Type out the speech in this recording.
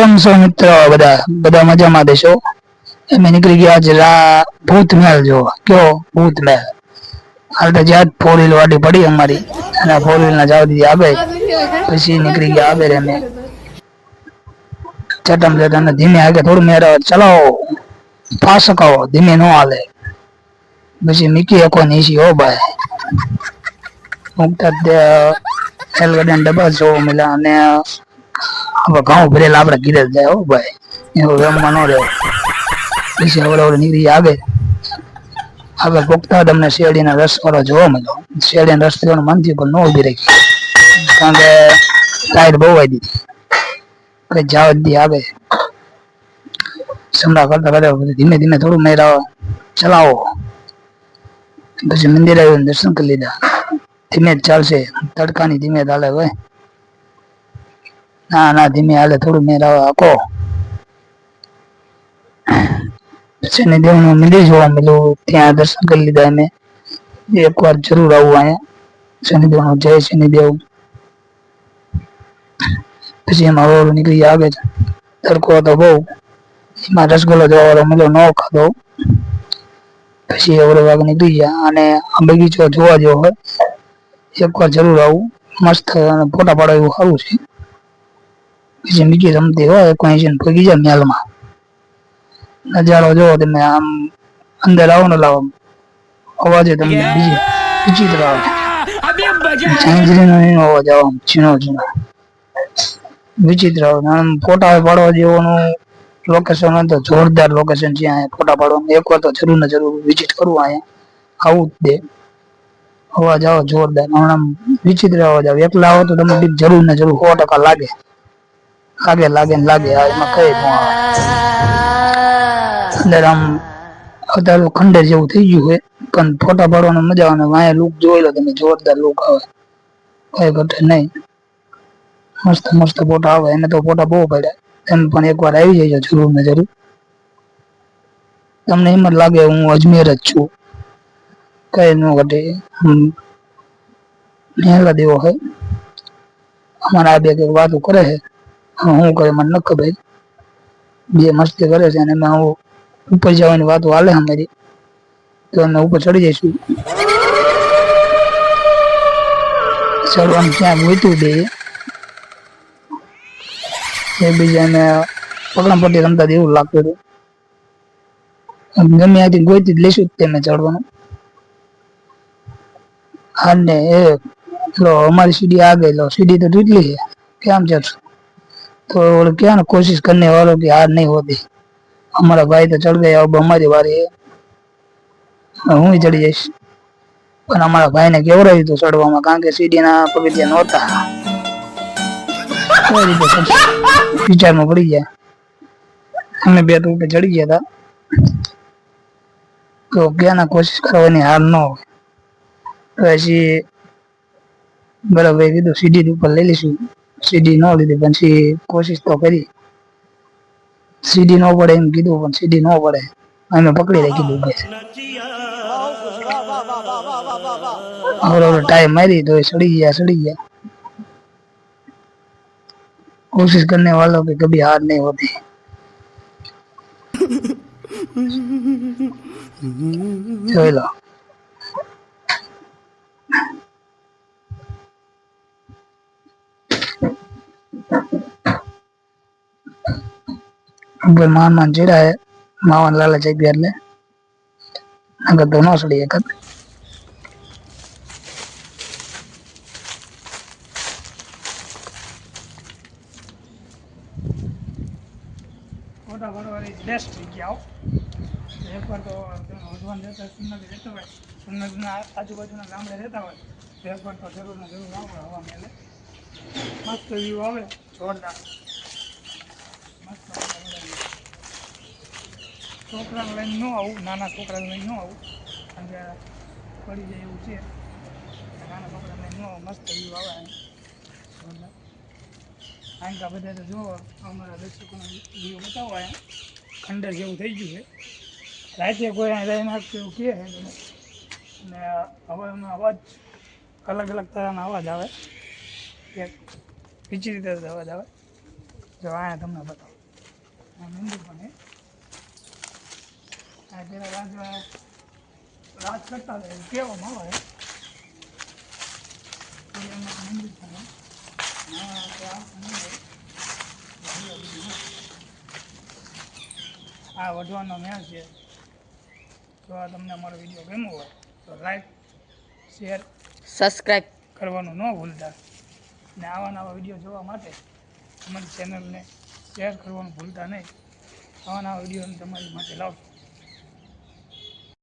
કેમ છો મિત્રો બધા બધા મજામાં દેશો અમે નીકળી ગયા છે રા ભૂત મહેલ જોવા કયો ભૂત મહેલ હાલ તો જ્યાં ફોર વ્હીલ વાડી પડી અમારી અને ફોર વ્હીલ ના જાવ દીધી આવે પછી નીકળી ગયા આવે અમે ચટમ ચટમ ને ધીમે આગે થોડું મેર ચલાવો ફાસ્ટ આવો ધીમે નો હાલે પછી મીકી એકો નીસી હો ભાઈ મુકતા રેલગાડી ડબ્બા જોવા મળ્યા અને હવે ઘઉં ભરેલા આપડે ગીરે જાય ભાઈ. એવો રમવા નો રહે. પૈસા નીકળી આવે. આગળ પોગતા તમને શેરડીના રસ વાળો જોવા મળ્યો. શેરડીના રસ પીવાનું મન પણ ન ઊભી રાખી કારણ કે ટાયર બહુ આવી દીધી કઈ જાવ દી આવે. સમરા કરતા કરતા ધીમે ધીમે થોડું મેરા ચલાવો. પછી મંદિરે દર્શન કરી લીધા. ધીમે ચાલશે. તડકાની ધીમે ચાલે હોય. ના ના ધીમે હાલે થોડું મેળાવા આખો શનિદેવનું મંદિર જોવા મળ્યું, ત્યાં દર્શન કરી લીધા અમે એક વાર જરૂર આવું અહીંયા. શનિદેવનું જય શનિદેવ. પછી એમાં રોડ નીકળી આવે છે. તડકો હતો બહુ. એમાં રસગુલ્લો જોવા મળ્યો ન ખાધો. પછી ઓલો વાગ નીકળી ગયા અને આ બગીચો જોવા જેવો હોય. એક વાર જરૂર આવું. મસ્ત અને ફોટા પાડો એવું સારું છે. મીકી રમતી હોય કોઈ ભગી જાય મેલમાં નજારો જોવો તમે આમ અંદર આવો ને લાવો અવાજે આવે ઝીણો ઝીણો ફોટા પાડવા જેવાનું લોકેશન તો જોરદાર. લોકેશન છે અહીંયા ફોટા પાડવાનું એકવાર તો જરૂર ને જરૂર વિઝિટ કરવું અહીંયા આવું જ દે અવાજ આવો જોરદાર વિચિત્ર અવાજ આવે. એકલા આવો તો તમને જરૂર જરૂર સો ટકા લાગે. લાગે લાગે ને લાગે એમાં કઈ અંદર આમ અત્યારે ખંડેર જેવું થઈ ગયું છે, પણ ફોટા પાડવાનો મજા આવે વાયા લુક જોઈ લો તમે, જોરદાર લુક આવે. કઈ ઘટે નહીં. મસ્ત મસ્ત ફોટા આવે, એને તો ફોટા બહુ પડ્યા. એમ પણ એકવાર આવી જજો જરૂર ને જરૂર. તમને એમ જ લાગે હું અજમેર જ છું. કઈ ન ઘટે. નેહલા દેવો હોય અમારા આ બે કઈ વાતો કરે છે. શું કરે મને ન ખબર. બે મસ્તી કરે છે અને એમાં હું ઉપર જવાની વાતો હાલે અમારી. તો અમે ઉપર ચડી જઈશું. ચડવાનું ક્યાં વીતું દઈએ એ બીજાને પકડા પટ્ટી રમતા એવું લાગતું હતું. ગમે ત્યાંથી ગોતી જ લઈશું તેને ચડવાનું. અને એ એ અમારી સીડી આ ગયેલો સીડી તો તૂટલી છે. કેમ ચડશું? तो बोले क्या ना कोशिश करने वालों की हार नहीं होती हमारा भाई तो चढ़ गया अब हमारी बारी है હું ચડી જઈશ પણ અમારા ભાઈને કેવડાવ્યું હતું ચડવામાં કારણ કે સીડીના પગથિયા નહોતા કઈ રીતે ચડશે? વિચારમાં પડી ગયા અમે બે તો ઉપર ચડી ગયા હતા તો ક્યાંના કોશિશ કરવાની હાર ન હોય પછી બરાબર કીધું સીડી ઉપર લઈ લઈશું સીડી ન લીધી પછી કોશિશ તો કરી સીડી ન પડે એમ કીધું પણ સીડી ન પડે અમે પકડી રાખી કીધું કે હવે ટાઈમ મારી તો એ સડી ગયા સડી ગયા कोशिश करने वालों की कभी हार नहीं होती જોઈ ચડ્યા હે, માવન લાલચ આવી ગયા એટલે. આગળ તો ન સડી એક ફોટા પાડવાની બેસ્ટ જગ્યાઓ એકવાર તો હજવાન રહેતા રહેતા હોય. સુન્નતના આજુબાજુના ગામડે રહેતા હોય એકવાર તો જરૂર ને જરૂર આવે, હવા મેલે. મસ્ત વ્યૂ આવે, જોરદાર મસ્ત મજા આવે. છોકરાને લઈને ન આવું, નાના છોકરાને લઈને ન આવું. કારણ કે પડી જાય એવું છે. નાના છોકરાને લઈને ન આવું મસ્ત વ્યૂ આવે કારણ કે બધા તો જુઓ, અમારા દર્શકોને વ્યૂ બતાવો અહીંયા. ખંડર જેવું થઈ ગયું છે. રાતે કોઈ અહીં રહી નાખતું એવું કહે. અને હવે એમનો અવાજ અલગ અલગ તરહના અવાજ આવે. એક વિચિત્ર અવાજ આવે. જો આ તમને બતાવો. મંદિર પણ હે આ પેલા રાજા રાજ કરતા કહેવામાં આવે. એમાં હા તો આ વઢવાનો મેળ છે. જો આ તમને અમારો વીડિયો ગમ્યો હોય તો લાઈક શેર સબસ્ક્રાઈબ કરવાનું ન ભૂલતા. અને આવા નવા વીડિયો જોવા માટે અમારી ચેનલને શેર કરવાનું ભૂલતા નહીં. આવા નવા વીડિયો તમારી માટે લાવશું.